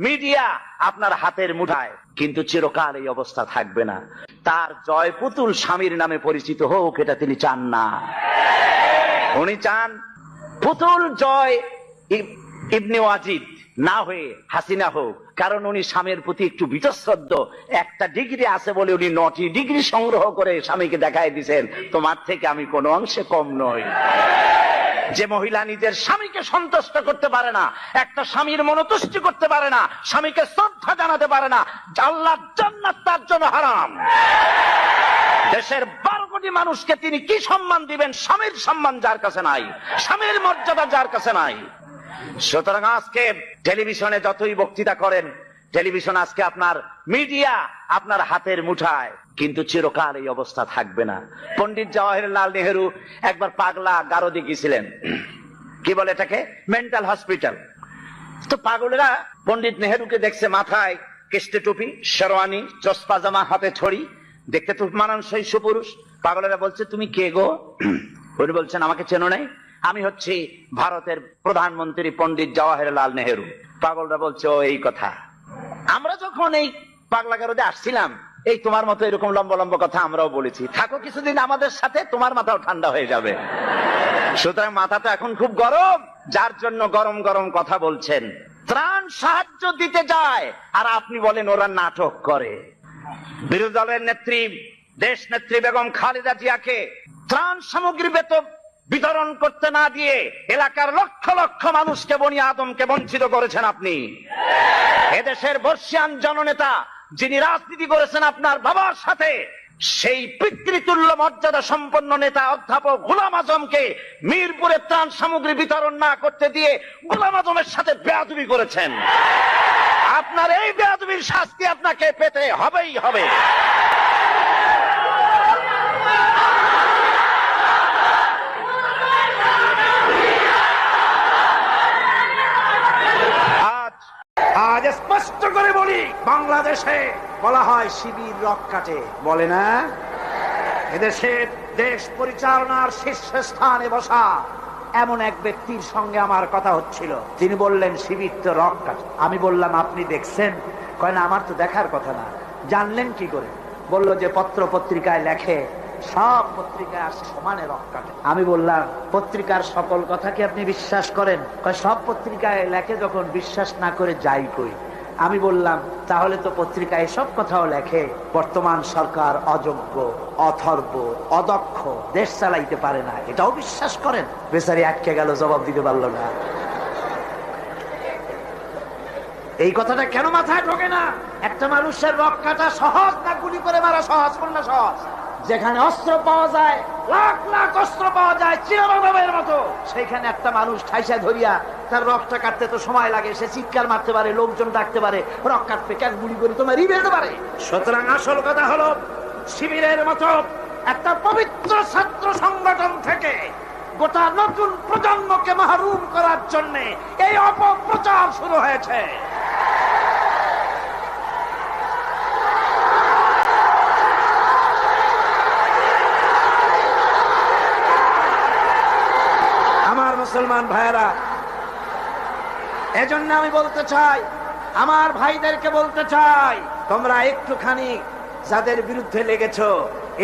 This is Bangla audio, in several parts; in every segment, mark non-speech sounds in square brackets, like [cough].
মিডিয়া আপনার হাতের মুঠায়। কিন্তু চিরকাল এই অবস্থা থাকবে না। তার জয় পুতুল স্বামীর নামে পরিচিত হোক, এটা তিনি চান না। উনি চান পুতুল জয় ইব- ইবনে ওয়াজিদ না হয়ে হাসিনা হোক। কারণ উনি স্বামীর প্রতি একটু বিতশ্রদ্ধ। একটা ডিগ্রি আছে বলে উনি নটি ডিগ্রি সংগ্রহ করে স্বামীকে দেখাই দিছেন। তোমার থেকে আমি কোনো অংশে কম নই। যে মহিলা নিজের স্বামীকে সন্তুষ্ট করতে পারে না, একটা স্বামীর মনতুষ্টি করতে পারে না, স্বামীকে শ্রদ্ধা জানাতে পারে না আল্লাহ জান্নাত তার জন্য হারাম। দেশের বারো কোটি মানুষকে তিনি কি সম্মান দিবেন? স্বামীর সম্মান যার কাছে নাই, স্বামীর মর্যাদা যার কাছে নাই। সুতরাং আজকে টেলিভিশনে যতই বক্তৃতা করেন টেলিভিশন আজকে আপনার মিডিয়া আপনার হাতের মুঠায়। কিন্তু চিরকাল এই অবস্থা থাকবে না। পন্ডিত জওয়াহরলাল নেহেরু একবার পাগলা গারদে গিয়েছিলেন। কি বলে এটাকে? মেন্টাল হসপিটাল তো পাগলেরা পন্ডিত নেহেরুকে দেখছে মাথায় কেস্টে টুপি, শেরওয়ানি চশমা জামা হাতে ছড়ি। দেখতে তো মানানসই সুপুরুষ। পাগলেরা বলছে, তুমি কে গো? [clears throat] উনি বলছেন, আমাকে চেনো নাই। আমি হচ্ছি ভারতের প্রধানমন্ত্রী পন্ডিত জওয়াহরলাল নেহেরু। পাগলরা বলছে, ও, এই কথা। আমরা যখন এই পাগলা গারদে আসছিলাম, এই তোমার মতো এরকম লম্বা লম্বা কথা আমরাও বলেছি, থাকো কিছুদিন আমাদের সাথে, তোমার মাথাও ঠান্ডা হয়ে যাবে। সুতরাং মাথা তো এখন খুব গরম, যার জন্য গরম গরম কথা বলছেন। ত্রাণ সাহায্য দিতে যায়, আর আপনি বলেন ওরা নাটক করে। বিরোধী দলের নেত্রী, দেশ নেত্রী বেগম খালেদা জিয়াকে ত্রাণ সামগ্রী বেতন বিতরণ করতে না দিয়ে এলাকার লক্ষ লক্ষ মানুষকে বনি আদমকে বঞ্চিত করেছেন আপনি। এদেশের বর্ষিয়ান জননেতা যিনি রাজনীতি করেছেন আপনার বাবার সাথে, সেই পিতৃতুল্য মর্যাদা সম্পন্ন নেতা অধ্যাপক গোলাম আজমকে মিরপুরে ত্রাণ সামগ্রী বিতরণ না করতে দিয়ে গোলাম আজমের সাথে বেয়াদুবি করেছেন। আপনার এই বেয়াদুবির শাস্তি আপনাকে পেতে হবেই হবে আজ আজ স্পষ্ট করে বলি বাংলাদেশে বলা হয় শিবির রক কাটে বলে না? এদেশের দেশ পরিচালনার শীর্ষস্থানে বসা এমন এক ব্যক্তির সঙ্গে আমার কথা হচ্ছিল। তিনি বললেন, শিবির তো রক কাটে আমি বললাম, আপনি দেখছেন? কয়, না, আমার তো দেখার কথা না। জানলেন কি করে? বলল যে পত্র পত্রিকায় লেখে, সব পত্রিকায় আসে সমানে রক কাটে আমি বললাম, পত্রিকার সকল কথা কি আপনি বিশ্বাস করেন? সব পত্রিকায় লেখে যখন বিশ্বাস না করে যাই কই? আমি বললাম, তাহলে তো পত্রিকায় সব কথাও লেখে। বর্তমান সরকার অযোগ্য, অথর্ব, অদক্ষ, দেশ চালাইতে পারে না। এটাও বিশ্বাস করেন? বেচারি আটকে গেল, জবাব দিতে পারল না। এই কথাটা কেন মাথায় ঢোকে না? একটা মানুষের রক কাটা সহজ না গুলি করে মারা সহজ? কোনটা সহজ? যেখানে অস্ত্র পাওয়া যায়, লাখ লাখ অস্ত্র পাওয়া যায়, চিরমানবের মতো। সেখানে একটা মানুষ ঠাইসা ধরিয়া তার রক্তটা কাটতে তো সময় লাগে। সে চিৎকার মারতে পারে, লোকজন ডাকতে পারে রক কাটতে কেন গুলি করে তোমার রিবেতে পারে? সুতরাং আসল কথা হলো, শিবিরের মতো একটা পবিত্র ছাত্র সংগঠন থেকে গোটা নতুন প্রজন্মকে মাহরুম করার জন্য এই অপপ্রচার শুরু হয়েছে। আমার মুসলমান ভাইয়েরা এজন্য আমি বলতে চাই, আমার ভাইদেরকে বলতে চাই, তোমরা একটুখানি যাদের বিরুদ্ধে লেগেছো,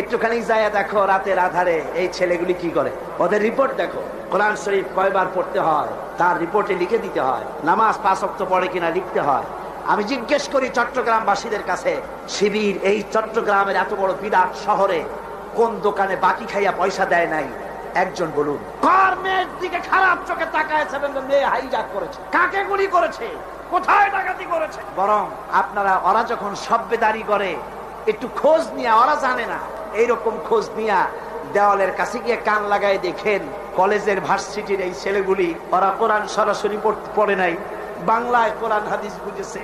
একটুখানি যায় দেখো রাতের আধারে এই ছেলেগুলি কি করে। ওদের রিপোর্ট দেখো, কোরআন শরীফ কয়বার পড়তে হয়, তার রিপোর্টে লিখে দিতে হয়, নামাজ পাঁচ অক্ত পড়ে কিনা লিখতে হয়। আমি জিজ্ঞেস করি চট্টগ্রামবাসীদের কাছে, শিবির এই চট্টগ্রামের এত বড় বিরাট শহরে কোন দোকানে বাকি খাইয়া পয়সা দেয় নাই? একজন বলুন, কার মেয়ের দিকে খারাপ চোখে তাকায়ছে মেয়ে হাইজাক করেছে? কাকে গুলি করেছে? কোথায় ডাকাতি করেছে? বরং আপনারা, ওরা যখন সভ্যদারি করে, একটু খোঁজ নিয়ে, ওরা জানে না। এইরকম খোঁজ নিয়ে দেওয়ালের কাছে গিয়ে কান লাগায় দেখেন, কলেজের ভার্সিটির এই ছেলেগুলি, ওরা কোরআন সরাসরি পড়ে নাই, বাংলায় কোরআন হাদিস বুঝেছে।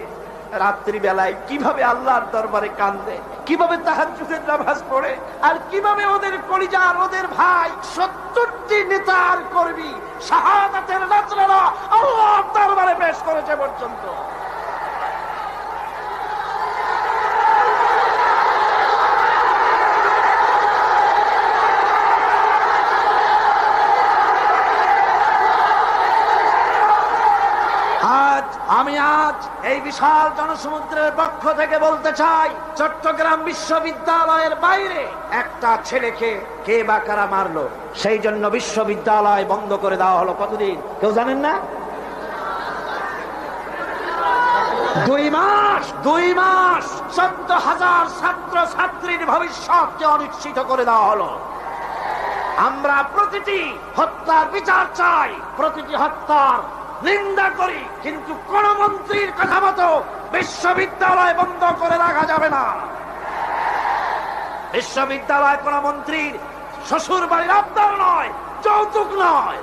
রাত্রি বেলায় কীভাবে আল্লাহর দরবারে কান্দে, কীভাবে তাহার তাহাজ্জুদের নামাজ পড়ে, আর কীভাবে ওদের কলিজার ওদের ভাই সত্তরটি নেতার কর্মী, শাহাদাতের নাচরানা আল্লাহর দরবারে পেশ করেছে পর্যন্ত আজ আমি আজ এই বিশাল জনসমুদ্রের পক্ষ থেকে বলতে চাই, চট্টগ্রাম বিশ্ববিদ্যালয়ের বাইরে একটা ছেলেকে কে বা কারা মারলো? সেই জন্য বিশ্ববিদ্যালয় বন্ধ করে দেওয়া হলো কতদিন? কেউ জানেন না? দুই মাস দুই মাস, চোদ্দ হাজার ছাত্র ছাত্রীর ভবিষ্যৎকে অনিশ্চিত করে দেওয়া হলো। আমরা প্রতিটি হত্যার বিচার চাই, প্রতিটি হত্যার নিন্দা করি, কিন্তু কোন মন্ত্রীর কথা মতো বিশ্ববিদ্যালয় বন্ধ করে রাখা যাবে না। বিশ্ববিদ্যালয় কোন মন্ত্রীর শ্বশুর বাড়ির আবদার নয়, যৌতুক নয়।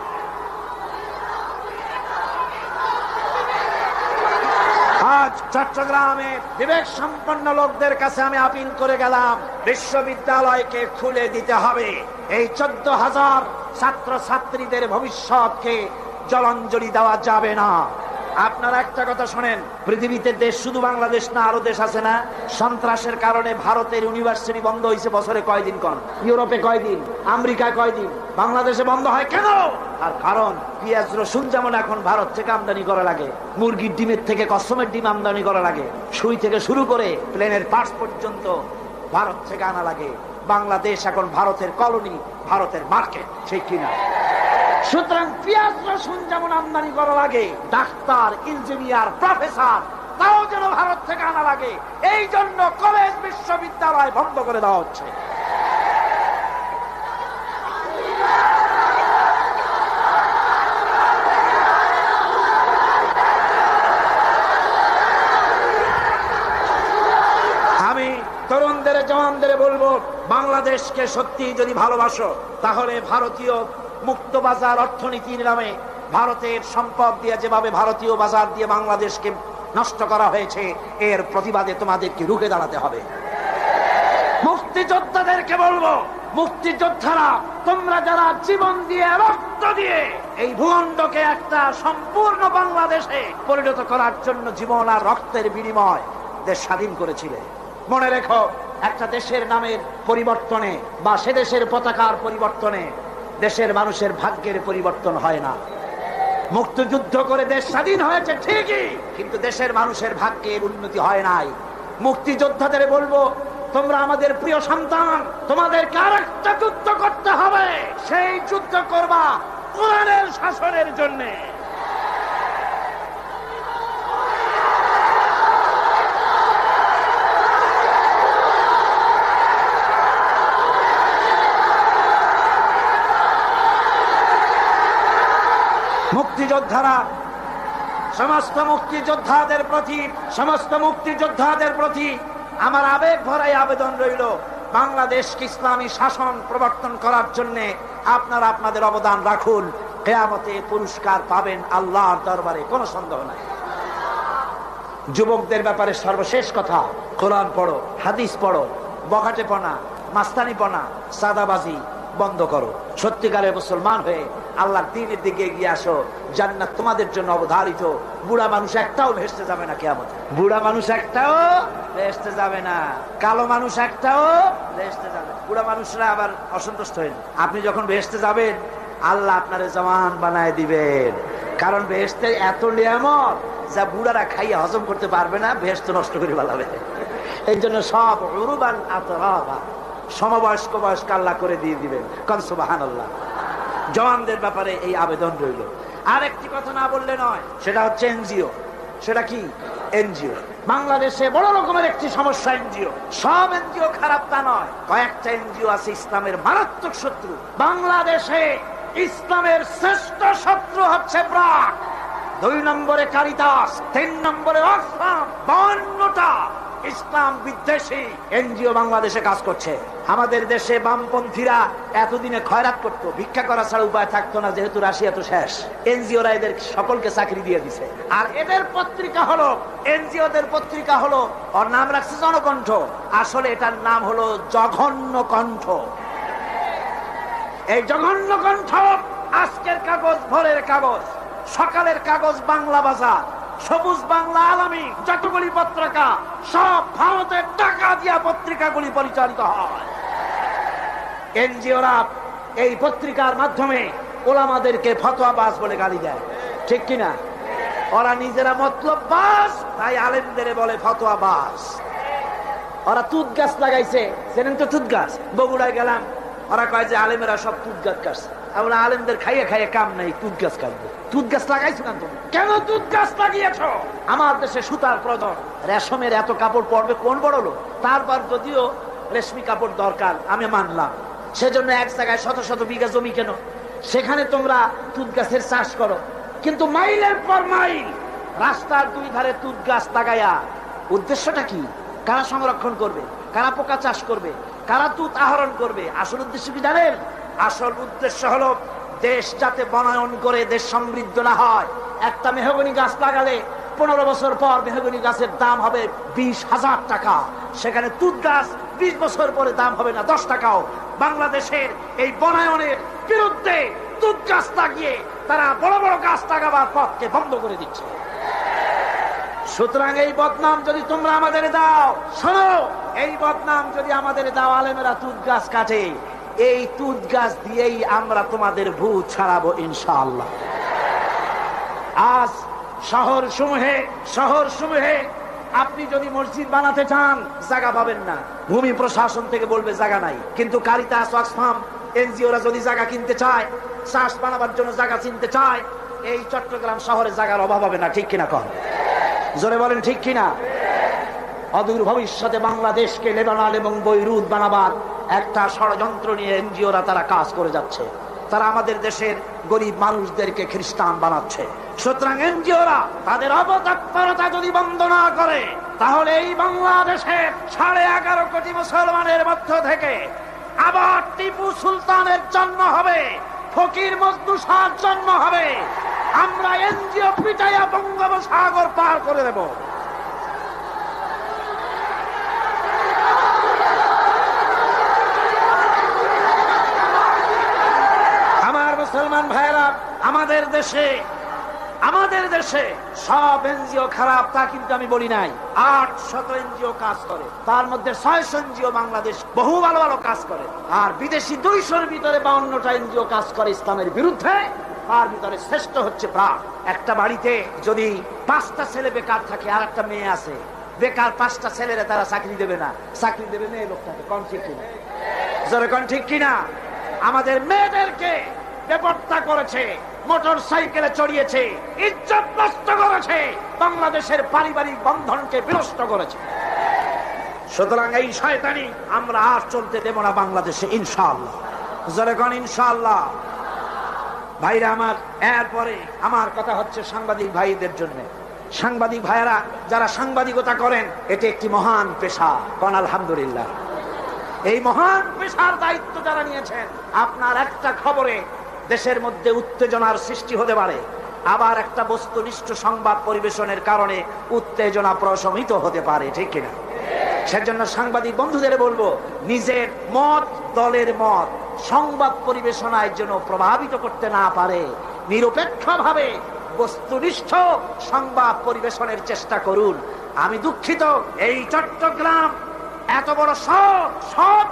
আজ চট্টগ্রামে বিবেক সম্পন্ন লোকদের কাছে আমি আপিল করে গেলাম, বিশ্ববিদ্যালয়কে খুলে দিতে হবে। এই চোদ্দ হাজার ছাত্র ছাত্রীদের ভবিষ্যৎকে জলাঞ্জলি দেওয়া যাবে না। আপনারা একটা কথা শোনেন, পৃথিবীতে দেশ শুধু বাংলাদেশ না, আরও দেশ আছে না? সন্ত্রাসের কারণে ভারতের ইউনিভার্সিটি বন্ধ হয়েছে বছরে কয়দিন কন? ইউরোপে কয়দিন? আমেরিকায় কয়দিন? বাংলাদেশে বন্ধ হয় কেন? আর কারণ, পেঁয়াজ, রসুন যেমন এখন ভারত থেকে আমদানি করা লাগে, মুরগির ডিমের থেকে কসমের ডিম আমদানি করা লাগে, সুই থেকে শুরু করে প্লেনের পার্টস পর্যন্ত ভারত থেকে আনা লাগে। বাংলাদেশ এখন ভারতের কলোনি, ভারতের মার্কেট ঠিক কিনা? সুতরাং পেঁয়াজ রসুন যেমন আমদানি করা লাগে, ডাক্তার, ইঞ্জিনিয়ার, প্রফেসর, তাও যেন ভারত থেকে আনা লাগে। এই জন্য কলেজ, বিশ্ববিদ্যালয় বন্ধ করে দেওয়া হচ্ছে। আমি তরুণদের, জওয়ানদের বলব, বাংলাদেশকে সত্যি যদি ভালোবাসো, তাহলে ভারতীয় মুক্ত বাজার অর্থনীতির নামে ভারতের সম্পদ দিয়ে যেভাবে ভারতীয় বাজার দিয়ে বাংলাদেশকে নষ্ট করা হয়েছে, এর প্রতিবাদে তোমাদেরকে রুখে দাঁড়াতে হবে। মুক্তিযোদ্ধাদেরকে বলব, মুক্তিযোদ্ধারা, তোমরা যারা জীবন দিয়ে, রক্ত দিয়ে এই ভূখণ্ডকে একটা সম্পূর্ণ বাংলাদেশে পরিণত করার জন্য জীবন আর রক্তের বিনিময় দেশ স্বাধীন করেছিলে। মনে রেখো, একটা দেশের নামের পরিবর্তনে বা সে দেশের পতাকার পরিবর্তনে দেশের মানুষের ভাগ্যের পরিবর্তন হয় না। মুক্তিযুদ্ধ করে দেশ স্বাধীন হয়েছে, ঠিকই, কিন্তু দেশের মানুষের ভাগ্যের উন্নতি হয় নাই। মুক্তিযোদ্ধাদের বলব, তোমরা আমাদের প্রিয় সন্তান তোমাদের যুদ্ধ করতে হবে। সেই যুদ্ধ করবা কোরআনের শাসনের জন্য। মুক্তিযোদ্ধারা, সমস্ত মুক্তিযোদ্ধাদের প্রতি, সমস্ত মুক্তিযোদ্ধাদের প্রতি আমার আবেগ ভরাই আবেদন রইল, বাংলাদেশকে ইসলামী শাসন প্রবর্তন করার জন্য আপনারা আপনাদের অবদান রাখুন। কেয়ামতে পুরস্কার পাবেন আল্লাহর দরবারে, কোনো সন্দেহ নাই। যুবকদের ব্যাপারে সর্বশেষ কথা, কোরআন পড়ো, হাদিস পড়ো, বখাটেপনা, মাস্তানিপনা, সাদাবাজি বন্ধ করো। সত্যিকারের মুসলমান হয়ে আল্লাহর দিনের দিকে এগিয়ে আসো। জান্নাত তোমাদের জন্য অবধারিত। বুড়া মানুষ একটাও ভেসতে যাবে না কেমন বুড়া মানুষ একটাও ভেসতে যাবে না। কালো মানুষ একটাও ভেসতে যাবে বুড়া মানুষরা আবার অসন্তুষ্ট হয়ে আপনি যখন ভেসতে যাবেন, আল্লাহ আপনারে জওয়ান বানায় দিবেন। কারণ ভেসতে এত নিয়ামত যা বুড়ারা খাইয়ে হজম করতে পারবে না ভেস্ত নষ্ট করে ফেলাবে। এই জন্য সব উরুবান আতরাবা। সমবয়স্ক বয়স্ক আল্লাহ করে দিয়ে দিবেন। কনসুবাহান আল্লাহ জওয়ানদের ব্যাপারে এই আবেদন রইল। আর একটি কথা না বললে নয়, সেটা হচ্ছে এনজিও। সেটা কি? এনজিও। বাংলাদেশে বড় রকমের একটি সমস্যা এনজিও। সব এনজিও খারাপ তা নয়। কয়েকটা এনজিও আছে ইসলামের মারাত্মক শত্রু। বাংলাদেশে ইসলামের শ্রেষ্ঠ শত্রু হচ্ছে প্রাক দুই নম্বরে কারিদাস তিন নম্বরে অক্সফাম বান্নটা ইসলাম বিদ্বেষী। এনজিও বাংলাদেশে কাজ করছে। আমাদের দেশে বামপন্থীরা এতদিনে খয়রাত করতো, ভিক্ষা করা ছাড়া উপায় থাকতো না, যেহেতু রাশিয়া তো শেষ। এনজিওরা এদের সকলকে চাকরি দিয়ে দিছে। আর এদের পত্রিকা হলো, এনজিওদের পত্রিকা হলো, ওর নাম রাখছে জনকণ্ঠ। আসলে এটার নাম হলো জঘন্য কণ্ঠ। এই জঘন্য কণ্ঠ আজকের কাগজ, ভোরের কাগজ, সকালের কাগজ, বাংলা বাজার। সবুজ বাংলা আলামী যতগুলি পত্রিকা, সব ভারতের টাকা দিয়া পত্রিকাগুলি পরিচালিত হয়। এনজিওরা এই পত্রিকার মাধ্যমে ওলামাদেরকে ফতোয়াবাজ বলে গালি দেয়। ঠিক কিনা? ওরা নিজেরা মতলব বাস তাই আলেমদের বলে ফতোয়া বাস ওরা তুত গাছ লাগাইছে, জানেন তো তুত গাছ বগুড়ায় গেলাম, ওরা কয় যে আলেমেরা সব তুত গাছ কাটছে। আমরা আলেমদের খাইয়ে খাইয়ে কাম নাই তুত গাছ কাটবো। তুত গাছ লাগাইছো কেন তুমি? কেন তুত গাছ লাগিয়েছ? আমার দেশে সুতার প্রদর রেশমের এত কাপড় পরবে কোন বড় লোক? তারপর যদিও রেশমি কাপড় দরকার আমি মানলাম। সেজন্য এক জায়গায় শত শত বিঘা জমি কেন? সেখানে তোমরা তুত গাছের চাষ করো। কিন্তু মাইলের পর মাইল রাস্তার দুই ধারে তুত গাছ লাগাইয়া উদ্দেশ্যটা কি? কারা সংরক্ষণ করবে? কারা পোকা চাষ করবে? কারা তুত আহরণ করবে? আসল উদ্দেশ্য কি জানেন? আসল উদ্দেশ্য হলো দেশ যাতে বনায়ন করে, দেশ সমৃদ্ধ না হয়। একটা মেহগনি গাছ লাগালে পনেরো বছর পর মেহগনি গাছের দাম হবে বিশ হাজার টাকা। সেখানে তুত গাছ বিশ বছর পরে দাম হবে না দশ টাকাও। বাংলাদেশের এই বনায়নের বিরুদ্ধে তুত গাছ লাগিয়ে তারা বড় বড় গাছ লাগাবার পথকে বন্ধ করে দিচ্ছে। সুতরাং এই বদনাম যদি তোমরা আমাদের দাও, শোনো, এই বদনাম যদি আমাদের দাও, আলেমেরা তুত গাছ কাটে। এই তুত গাছ দিয়েই আমরা তোমাদের ভূত ছাড়াবো ইনশাআল্লাহ। আজ শহর সমূহে শহর সমূহে আপনি যদি মসজিদ বানাতে চান, জায়গা পাবেন না। ভূমি প্রশাসন থেকে বলবে জায়গা নাই। কিন্তু কারিতাস ওয়াক্সফাম এনজিওরা যদি জায়গা কিনতে চায়, চাষ বানাবার জন্য জায়গা চিনতে চায়, এই চট্টগ্রাম শহরে জায়গার অভাব হবে না, ঠিক কিনা কন? জোরে বলেন, ঠিক কিনা? অদূর ভবিষ্যতে বাংলাদেশকে লেবানন এবং বৈরুত বানাবার একটা ষড়যন্ত্র নিয়ে এনজিওরা তারা কাজ করে যাচ্ছে। তারা আমাদের দেশের গরিব মানুষদেরকে খ্রিস্টান বানাচ্ছে। সুতরাং এনজিওরা তাদের অবতৎপরতা যদি বন্ধ না করে, তাহলে এই বাংলাদেশে সাড়ে এগারো কোটি মুসলমানের মধ্য থেকে আবার টিপু সুলতানের জন্ম হবে, ফকির মজদুসার জন্ম হবে। আমরা এনজিও পিটাইয়া বঙ্গোপসাগর পার করে দেব আমার মুসলমান ভাইরা আমাদের দেশে আমাদের দেশে সব এনজিও খারাপ, তা কিন্তু আমি বলি নাই। আট শত এনজিও কাজ করে, তার মধ্যে ছয়শো এনজিও বাংলাদেশ বহু ভালো ভালো কাজ করে, আর বিদেশি দুইশোর ভিতরে বাউন্নটা এনজিও কাজ করে ইসলামের বিরুদ্ধে, তার ভিতরে শ্রেষ্ঠ হচ্ছে প্রাণ। একটা বাড়িতে যদি পাঁচটা ছেলে বেকার থাকে আর একটা মেয়ে আছে, বেকার পাঁচটা ছেলেরা তারা চাকরি দেবে না। চাকরি দেবে মেয়ে লোকটাকে, কন ঠিক কিনা? জোরে ঠিক কিনা? আমাদের মেয়েদেরকে বেপত্তা করেছে। মোটর সাইকেলে চড়িয়েছে, ইজ্জত নষ্ট করেছে, বাংলাদেশের পারিবারিক বন্ধনকে বিনষ্ট করেছে। সুতরাং এই শয়তানি, আমরা আর চলতে দেব না বাংলাদেশে, ইনশাআল্লাহ। কন, ইনশাআল্লাহ। ভাইরা আমার, এরপরে আমার কথা হচ্ছে সাংবাদিক ভাইদের জন্য। সাংবাদিক ভাইরা যারা সাংবাদিকতা করেন, এটি একটি মহান পেশা। কন, আলহামদুলিল্লাহ। এই মহান পেশার দায়িত্ব যারা নিয়েছেন, আপনার একটা খবরে দেশের মধ্যে উত্তেজনার সৃষ্টি হতে পারে। আবার একটা বস্তুনিষ্ঠ সংবাদ পরিবেশনের কারণে উত্তেজনা প্রশমিত হতে পারে, ঠিক কিনা? সেজন্য সাংবাদিক বন্ধুদের বলব, নিজের মত, দলের মত, সংবাদ পরিবেশনায় যেন প্রভাবিত করতে না পারে। নিরপেক্ষভাবে বস্তুনিষ্ঠ সংবাদ পরিবেশনের চেষ্টা করুন। আমি দুঃখিত, এই চট্টগ্রাম এত বড় সব সব